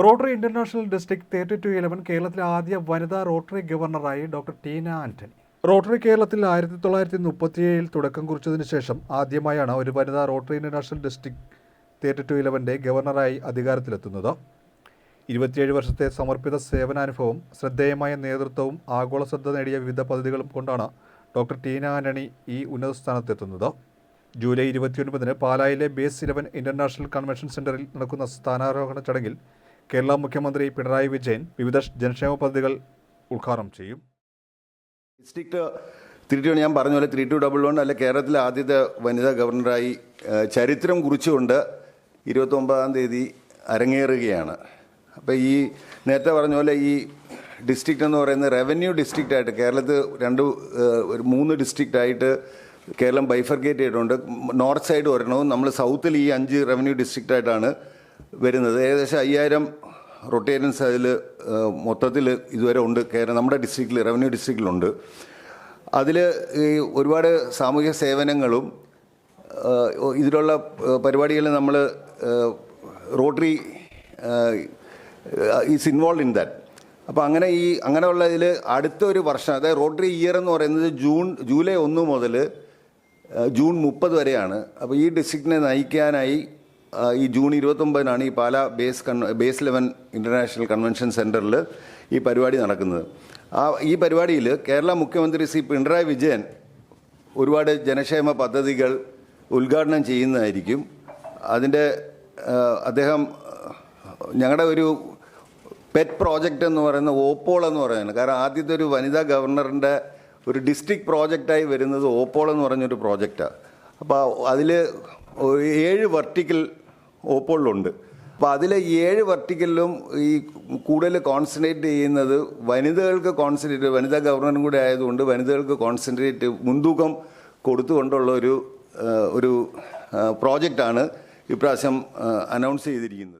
Rotary International district thirty two eleven കേരളത്തിലെ ആദ്യ വനിതാ റോട്ടറി ഗവർണറായി ഡോക്ടർ ടീന ആന്റണി. റോട്ടറി കേരളത്തിൽ ആയിരത്തി തൊള്ളായിരത്തി മുപ്പത്തിയേഴിൽ തുടക്കം കുറിച്ചതിന് ശേഷം ആദ്യമായാണ് ഒരു വനിതാ Rotary International district thirty two ഇലവന്റെ ഗവർണറായി അധികാരത്തിലെത്തുന്നത്. ഇരുപത്തിയേഴ് വർഷത്തെ സമർപ്പിത സേവനാനുഭവം ശ്രദ്ധേയമായ നേതൃത്വവും ആഗോള ശ്രദ്ധ നേടിയ വിവിധ പദ്ധതികളും കൊണ്ടാണ് ഡോക്ടർ ടീന ആന്റണി ഈ ഉന്നത സ്ഥാനത്തെത്തുന്നത്. ജൂലൈ ഇരുപത്തിയൊൻപതിന് പാലായിലെ ബേസ് ഇലവൻ ഇന്റർനാഷണൽ കൺവെൻഷൻ സെന്ററിൽ നടക്കുന്ന സ്ഥാനാരോഹണ ചടങ്ങിൽ കേരള മുഖ്യമന്ത്രി പിണറായി വിജയൻ വിവിധ ജനക്ഷേമ പദ്ധതികൾ ഉദ്ഘാടനം ചെയ്യും. ഡിസ്ട്രിക്ട് ത്രീ ടു ഞാൻ പറഞ്ഞ പോലെ ത്രീ ടു ഡബിൾ വൺ അല്ല കേരളത്തിലെ ആദ്യത്തെ വനിതാ ഗവർണറായി ചരിത്രം കുറിച്ചുകൊണ്ട് ഇരുപത്തൊമ്പതാം തീയതി അരങ്ങേറുകയാണ്. അപ്പോൾ ഈ നേരത്തെ പറഞ്ഞ പോലെ ഈ ഡിസ്ട്രിക്റ്റ് എന്ന് പറയുന്നത് റവന്യൂ ഡിസ്ട്രിക്റ്റ് ആയിട്ട് കേരളത്തിൽ രണ്ട് ഒരു മൂന്ന് ഡിസ്ട്രിക്റ്റ് ആയിട്ട് കേരളം ബൈഫർഗേറ്റ് ചെയ്തിട്ടുണ്ട്. നോർത്ത് സൈഡ് ഒരെണ്ണവും നമ്മൾ സൗത്തിൽ ഈ അഞ്ച് റവന്യൂ ഡിസ്ട്രിക്റ്റ് ആയിട്ടാണ് വരുന്നത്. ഏകദേശം അയ്യായിരം റൊട്ടേറിയൻസ് അതിൽ മൊത്തത്തിൽ ഇതുവരെ ഉണ്ട്. കേരളം നമ്മുടെ ഡിസ്ട്രിക്റ്റിൽ റവന്യൂ ഡിസ്ട്രിക്റ്റിലുണ്ട് അതിൽ ഈ ഒരുപാട് സാമൂഹ്യ സേവനങ്ങളും ഇതിലുള്ള പരിപാടികൾ നമ്മൾ Rotary is involve in that അപ്പോൾ അങ്ങനെ ഈ അങ്ങനെയുള്ള ഇതിൽ അടുത്ത ഒരു വർഷം അതായത് റോട്ടറി ഇയർ എന്ന് പറയുന്നത് ജൂൺ ജൂലൈ ഒന്ന് മുതൽ ജൂൺ മുപ്പത് വരെയാണ്. അപ്പോൾ ഈ ഡിസ്ട്രിക്റ്റിനെ നയിക്കാനായി ഈ ജൂൺ ഇരുപത്തൊമ്പതിനാണ് ഈ പാല ബേസ് കൺ ബേസ് ലെവൻ ഇന്റർനാഷണൽ കൺവെൻഷൻ സെന്ററിൽ ഈ പരിപാടി നടക്കുന്നത്. ആ ഈ പരിപാടിയിൽ കേരള മുഖ്യമന്ത്രി ശ്രീ പിണറായി വിജയൻ ഒരുപാട് ജനക്ഷേമ പദ്ധതികൾ ഉദ്ഘാടനം ചെയ്യുന്നതായിരിക്കും. അതിന്റെ അദ്ദേഹം ഞങ്ങളുടെ ഒരു പെറ്റ് പ്രോജക്റ്റ് എന്ന് പറയുന്ന ഓപ്പോൾ എന്ന് പറയുന്നത് കാരണം ആദ്യത്തെ ഒരു വനിതാ ഗവർണറിന്റെ ഒരു ഡിസ്ട്രിക്ട് പ്രോജക്റ്റായി വരുന്നത് ഓപ്പോൾ എന്ന് പറഞ്ഞൊരു പ്രോജക്റ്റാണ് അപ്പോൾ അതിൽ ഏഴ് വെർട്ടിക്കൽ ഓപ്പോളിലുണ്ട്. അപ്പോൾ അതിലെ ഏഴ് വെർട്ടിക്കലിലും ഈ കൂടുതൽ കോൺസെൻട്രേറ്റ് ചെയ്യുന്നത് വനിതകൾക്ക് കോൺസെൻട്രേറ്റ് വനിതാ ഗവർണറും കൂടെ ആയതുകൊണ്ട് വനിതകൾക്ക് കോൺസെൻട്രേറ്റ് മുൻതൂക്കം കൊടുത്തുകൊണ്ടുള്ള ഒരു ഒരു പ്രോജക്റ്റാണ് ഇപ്രാവശ്യം അനൗൺസ് ചെയ്തിരിക്കുന്നത്.